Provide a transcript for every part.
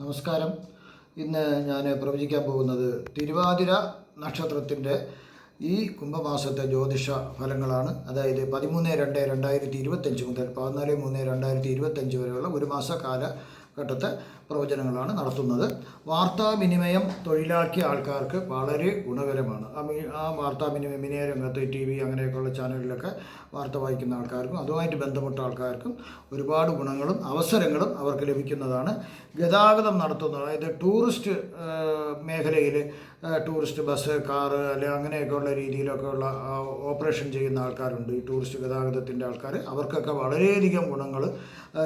നമസ്കാരം. ഇന്ന് ഞാൻ പ്രവചിക്കാൻ പോകുന്നത് തിരുവാതിര നക്ഷത്രത്തിന്റെ ഈ കുംഭമാസത്തെ ജ്യോതിഷ ഫലങ്ങളാണ്. അതായത് പതിമൂന്ന് രണ്ട് രണ്ടായിരത്തി ഇരുപത്തഞ്ച് മുതൽ പതിനാല് മൂന്ന് രണ്ടായിരത്തി ഇരുപത്തഞ്ച് വരെയുള്ള ഒരു മാസ കാലഘട്ടത്തെ പ്രവചനങ്ങളാണ് നടത്തുന്നത്. വാർത്താവിനിമയം തൊഴിലാക്കിയ ആൾക്കാർക്ക് വളരെ ഗുണകരമാണ്. ആ മീ ആ വാർത്താവിനിമയം വിനിമയ രംഗത്ത് ടി വി അങ്ങനെയൊക്കെയുള്ള ചാനലിലൊക്കെ വാർത്ത വായിക്കുന്ന ആൾക്കാർക്കും അതുമായിട്ട് ബന്ധപ്പെട്ട ആൾക്കാർക്കും ഒരുപാട് ഗുണങ്ങളും അവസരങ്ങളും അവർക്ക് ലഭിക്കുന്നതാണ്. ഗതാഗതം നടത്തുന്ന അതായത് ടൂറിസ്റ്റ് മേഖലയിൽ ടൂറിസ്റ്റ് ബസ് കാറ് അല്ലെ അങ്ങനെയൊക്കെയുള്ള രീതിയിലൊക്കെ ഉള്ള ഓപ്പറേഷൻ ചെയ്യുന്ന ആൾക്കാരുണ്ട്. ഈ ടൂറിസ്റ്റ് ഗതാഗതത്തിന്റെ ആൾക്കാർ അവർക്കൊക്കെ വളരെയധികം ഗുണങ്ങൾ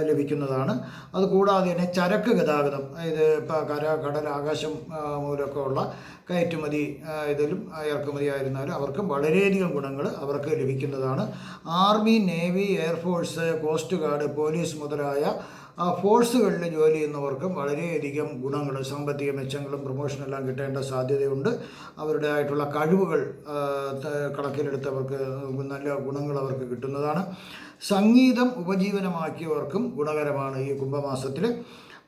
ലഭിക്കുന്നതാണ്. അതുകൂടാതെ തന്നെ ചരക്ക് ഗതാഗതം ഇപ്പോൾ കര കടൽ ആകാശം മൂലമൊക്കെ ഉള്ള കയറ്റുമതി ഇതിലും ഇറക്കുമതി ആയിരുന്നാലും അവർക്കും വളരെയധികം ഗുണങ്ങൾ അവർക്ക് ലഭിക്കുന്നതാണ്. Army navy air force coast guard police മുതലായ ആ ഫോഴ്സുകളിൽ ജോലി ചെയ്യുന്നവർക്കും വളരെയധികം ഗുണങ്ങൾ സാമ്പത്തിക മെച്ചങ്ങളും പ്രൊമോഷനെല്ലാം കിട്ടേണ്ട സാധ്യതയുണ്ട്. അവരുടെ ആയിട്ടുള്ള കഴിവുകൾ ആ, ത- കണക്കിലെടുത്ത് അവർക്ക് നല്ല ഗുണങ്ങൾ അവർക്ക് കിട്ടുന്നതാണ്. സംഗീതം ഉപജീവനമാക്കിയവർക്കും ഗുണകരമാണ് ഈ കുംഭമാസത്തിൽ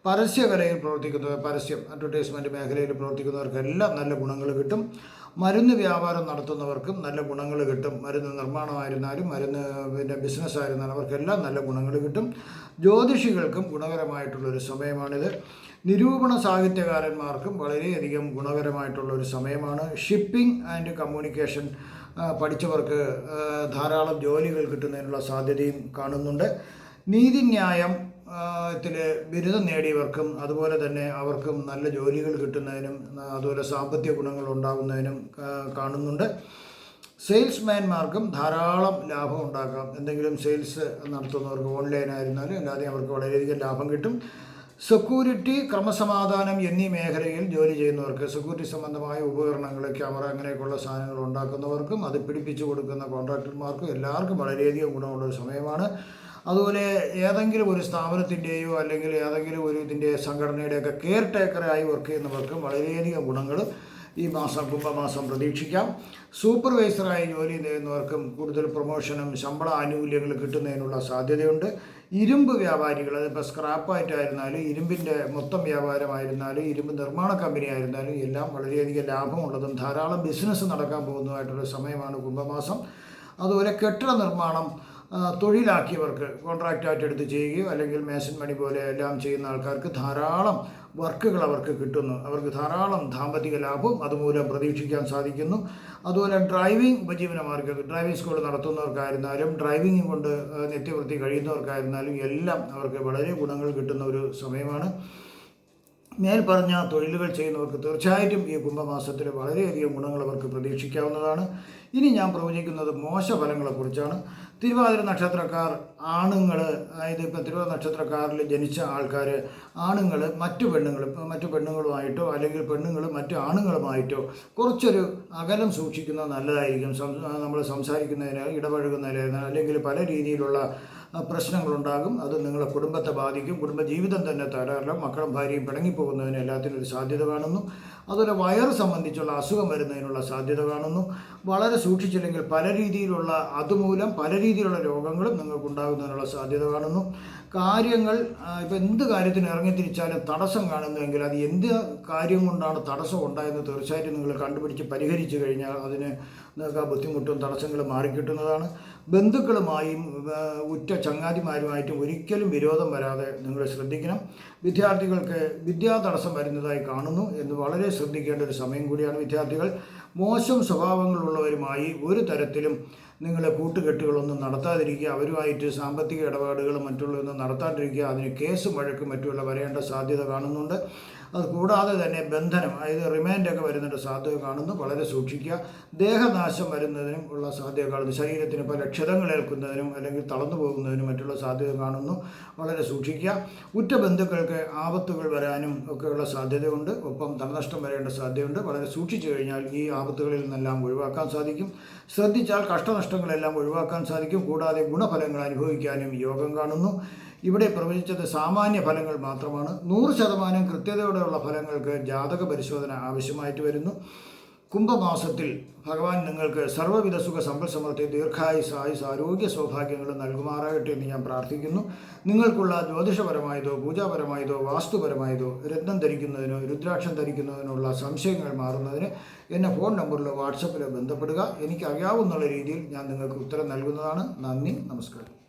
പരസ്യകലയിൽ പ്രവർത്തിക്കുന്നവർ പരസ്യം അഡ്വർടൈസ്മെന്റ് മേഖലയിൽ പ്രവർത്തിക്കുന്നവർക്കെല്ലാം നല്ല ഗുണങ്ങൾ കിട്ടും. മരുന്ന് വ്യാപാരം നടത്തുന്നവർക്കും നല്ല ഗുണങ്ങൾ കിട്ടും. മരുന്ന് നിർമ്മാണമായിരുന്നാലും മരുന്ന് പിന്നെ ബിസിനസ് ആയിരുന്നാലും അവർക്കെല്ലാം നല്ല ഗുണങ്ങൾ കിട്ടും. ജ്യോതിഷികൾക്കും ഗുണകരമായിട്ടുള്ളൊരു സമയമാണിത്. നിരൂപണ സാഹിത്യകാരന്മാർക്കും വളരെയധികം ഗുണകരമായിട്ടുള്ള ഒരു സമയമാണ് ഷിപ്പിംഗ് ആൻഡ് കമ്മ്യൂണിക്കേഷൻ പഠിച്ചവർക്ക് ധാരാളം ജോലികൾ കിട്ടുന്നതിനുള്ള സാധ്യതയും കാണുന്നുണ്ട്. നീതിന്യായം ത്തിൽ ബിരുദം നേടിയവർക്കും അതുപോലെ തന്നെ അവർക്കും നല്ല ജോലികൾ കിട്ടുന്നതിനും അതുപോലെ സാമ്പത്തിക ഗുണങ്ങൾ ഉണ്ടാകുന്നതിനും കാണുന്നുണ്ട്. സെയിൽസ്മാൻമാർക്കും ധാരാളം ലാഭം ഉണ്ടാക്കാം. എന്തെങ്കിലും സെയിൽസ് നടത്തുന്നവർക്ക് ഓൺലൈൻ ആയിരുന്നാലും അല്ലാതെ അവർക്ക് വളരെയധികം ലാഭം കിട്ടും. സെക്യൂരിറ്റി ക്രമസമാധാനം എന്നീ മേഖലയിൽ ജോലി ചെയ്യുന്നവർക്ക് സെക്യൂരിറ്റി സംബന്ധമായ ഉപകരണങ്ങൾ ക്യാമറ അങ്ങനെയൊക്കെയുള്ള സാധനങ്ങൾ ഉണ്ടാക്കുന്നവർക്കും അത് പിടിപ്പിച്ചു കൊടുക്കുന്ന കോൺട്രാക്ടർമാർക്കും എല്ലാവർക്കും വളരെയധികം ഗുണമുള്ള ഒരു സമയമാണ്. അതുപോലെ ഏതെങ്കിലും ഒരു സ്ഥാപനത്തിന്റെയോ അല്ലെങ്കിൽ ഏതെങ്കിലും ഒരു ഇതിന്റെ സംഘടനയുടെയൊക്കെ കെയർ ടേക്കറായി വർക്ക് ചെയ്യുന്നവർക്കും വളരെയധികം ഗുണങ്ങൾ ഈ മാസം കുംഭമാസം പ്രതീക്ഷിക്കാം. സൂപ്പർവൈസറായി ജോലി ചെയ്യുന്നവർക്കും കൂടുതൽ പ്രൊമോഷനും ശമ്പള ആനുകൂല്യങ്ങൾ കിട്ടുന്നതിനുള്ള സാധ്യതയുണ്ട്. ഇരുമ്പ് വ്യാപാരികൾ അതിപ്പോൾ സ്ക്രാപ്പായിട്ടായിരുന്നാലും ഇരുമ്പിന്റെ മൊത്തം വ്യാപാരമായിരുന്നാലും ഇരുമ്പ് നിർമ്മാണ കമ്പനി ആയിരുന്നാലും എല്ലാം വളരെയധികം ലാഭമുള്ളതും ധാരാളം ബിസിനസ് നടക്കാൻ പോകുന്നതായിട്ടുള്ള സമയമാണ് കുംഭമാസം. അതുപോലെ കെട്ടിട നിർമ്മാണം തൊഴിലാക്കിയവർക്ക് കോൺട്രാക്റ്റായിട്ട് എടുത്ത് ചെയ്യുകയോ അല്ലെങ്കിൽ മേസൻ മണി പോലെ എല്ലാം ചെയ്യുന്ന ആൾക്കാർക്ക് ധാരാളം വർക്കുകൾ അവർക്ക് കിട്ടുന്നു. അവർക്ക് ധാരാളം സാമ്പത്തിക ലാഭവും അതുമൂലം പ്രതീക്ഷിക്കാൻ സാധിക്കുന്നു. അതുപോലെ ഡ്രൈവിംഗ് ഉപജീവന മാർഗം ഡ്രൈവിംഗ് സ്കൂൾ നടത്തുന്നവർക്കായിരുന്നാലും ഡ്രൈവിംഗ് കൊണ്ട് നിത്യവൃത്തി കഴിയുന്നവർക്കായിരുന്നാലും എല്ലാം അവർക്ക് വളരെ ഗുണങ്ങൾ കിട്ടുന്ന ഒരു സമയമാണ്. മേൽ പറഞ്ഞ തൊഴിലുകൾ ചെയ്യുന്നവർക്ക് തീർച്ചയായിട്ടും ഈ കുംഭമാസത്തിൽ വളരെയധികം ഗുണങ്ങൾ അവർക്ക് പ്രതീക്ഷിക്കാവുന്നതാണ്. ഇനി ഞാൻ പ്രവചിക്കുന്നത് മോശഫലങ്ങളെക്കുറിച്ചാണ്. തിരുവാതിര നക്ഷത്രക്കാർ ആണുങ്ങൾ അതായത് ഇപ്പോൾ തിരുവാതിര നക്ഷത്രക്കാരിൽ ജനിച്ച ആൾക്കാർ ആണുങ്ങൾ മറ്റു പെണ്ണുങ്ങൾ മറ്റു പെണ്ണുങ്ങളുമായിട്ടോ അല്ലെങ്കിൽ പെണ്ണുങ്ങൾ മറ്റു ആണുങ്ങളുമായിട്ടോ കുറച്ചൊരു അകലം സൂക്ഷിക്കുന്നത് നല്ലതായിരിക്കും. നമ്മൾ സംസാരിക്കുന്നതിന് ഇടപഴകുന്നതിന് അല്ലെങ്കിൽ പല രീതിയിലുള്ള പ്രശ്നങ്ങളുണ്ടാകും. അത് നിങ്ങളുടെ കുടുംബത്തെ ബാധിക്കും. കുടുംബജീവിതം തന്നെ തകരാറില്ല മക്കളും ഭാര്യയും പിണങ്ങിപ്പോകുന്നതിന് എല്ലാത്തിനും ഒരു സാധ്യത കാണുന്നു. അതുപോലെ വയറ് സംബന്ധിച്ചുള്ള അസുഖം വരുന്നതിനുള്ള സാധ്യത കാണുന്നു. വളരെ സൂക്ഷിച്ചില്ലെങ്കിൽ പല രീതിയിലുള്ള അതുമൂലം പല രീതിയിലുള്ള രോഗങ്ങളും നിങ്ങൾക്കുണ്ടാകുന്നതിനുള്ള സാധ്യത കാണുന്നു. കാര്യങ്ങൾ ഇപ്പം എന്ത് കാര്യത്തിന് ഇറങ്ങിത്തിരിച്ചാലും തടസ്സം കാണുന്നുവെങ്കിൽ അത് എന്ത് കാര്യം കൊണ്ടാണ് തടസ്സം ഉണ്ടായെന്ന് തീർച്ചയായിട്ടും നിങ്ങൾ കണ്ടുപിടിച്ച് പരിഹരിച്ചു കഴിഞ്ഞാൽ അതിന് നിങ്ങൾക്ക് ആ ബുദ്ധിമുട്ടും തടസ്സങ്ങളും മാറിക്കിട്ടുന്നതാണ്. ബന്ധുക്കളുമായും ഉറ്റ ചങ്ങാതിമാരുമായിട്ടും ഒരിക്കലും വിരോധം വരാതെ നിങ്ങൾ ശ്രദ്ധിക്കണം. വിദ്യാർത്ഥികൾക്ക് വിദ്യാ തടസ്സം വരുന്നതായി കാണുന്നു എന്ന് വളരെ ശ്രദ്ധിക്കേണ്ട ഒരു സമയം കൂടിയാണ് വിദ്യാർത്ഥികൾ. മോശം സ്വഭാവങ്ങളുള്ളവരുമായി ഒരു തരത്തിലും നിങ്ങൾ കൂട്ടുകെട്ടുകളൊന്നും നടത്താതിരിക്കുക അവരുമായിട്ട് സാമ്പത്തിക ഇടപാടുകളും മറ്റുള്ളതൊന്നും നടത്താണ്ടിരിക്കുക അതിന് കേസും വഴക്കും മറ്റുമുള്ള വരേണ്ട സാധ്യത കാണുന്നുണ്ട്. അത് കൂടാതെ തന്നെ ബന്ധനം അതായത് റിമാൻഡൊക്കെ വരുന്നതിന്റെ സാധ്യത കാണുന്നു. വളരെ സൂക്ഷിക്കുക. ദേഹനാശം വരുന്നതിനും ഉള്ള സാധ്യത കാണുന്നു. ശരീരത്തിന് പല ക്ഷതങ്ങൾ ഏൽക്കുന്നതിനും അല്ലെങ്കിൽ തളർന്നു പോകുന്നതിനും മറ്റുള്ള സാധ്യത കാണുന്നു. വളരെ സൂക്ഷിക്കുക. ഉറ്റ ബന്ധുക്കൾക്ക് ആപത്തുകൾ വരാനും ഒക്കെയുള്ള സാധ്യതയുണ്ട്. ഒപ്പം ധനനഷ്ടം വരേണ്ട സാധ്യതയുണ്ട്. വളരെ സൂക്ഷിച്ചു കഴിഞ്ഞാൽ ഈ ആപത്തുകളിൽ നിന്നെല്ലാം ഒഴിവാക്കാൻ സാധിക്കും. ശ്രദ്ധിച്ചാൽ കഷ്ടനഷ്ടങ്ങളെല്ലാം ഒഴിവാക്കാൻ സാധിക്കും. കൂടാതെ ഗുണഫലങ്ങൾ അനുഭവിക്കാനും യോഗം കാണുന്നു. ഇവിടെ പ്രവചിച്ചത് സാമാന്യ ഫലങ്ങൾ മാത്രമാണ്. നൂറ് ശതമാനം കൃത്യതയോടെയുള്ള ഫലങ്ങൾക്ക് ജാതക പരിശോധന ആവശ്യമായിട്ട് വരുന്നു. കുംഭമാസത്തിൽ ഭഗവാൻ നിങ്ങൾക്ക് സർവവിധ സുഖ സമ്പൽ സമൃദ്ധി ദീർഘായുസ് ആയുസ് ആരോഗ്യ സൗഭാഗ്യങ്ങളും നൽകുമാറാകട്ടെ എന്ന് ഞാൻ പ്രാർത്ഥിക്കുന്നു. നിങ്ങൾക്കുള്ള ജ്യോതിഷപരമായതോ പൂജാപരമായതോ വാസ്തുപരമായതോ രത്നം ധരിക്കുന്നതിനോ രുദ്രാക്ഷം ധരിക്കുന്നതിനുള്ള സംശയങ്ങൾ മാറുന്നതിന് എന്നെ ഫോൺ നമ്പറിലോ വാട്സപ്പിലോ ബന്ധപ്പെടുക. എനിക്ക് അറിയാവുന്ന രീതിയിൽ ഞാൻ നിങ്ങൾക്ക് ഉത്തരം നൽകുന്നതാണ്. നന്ദി നമസ്കാരം.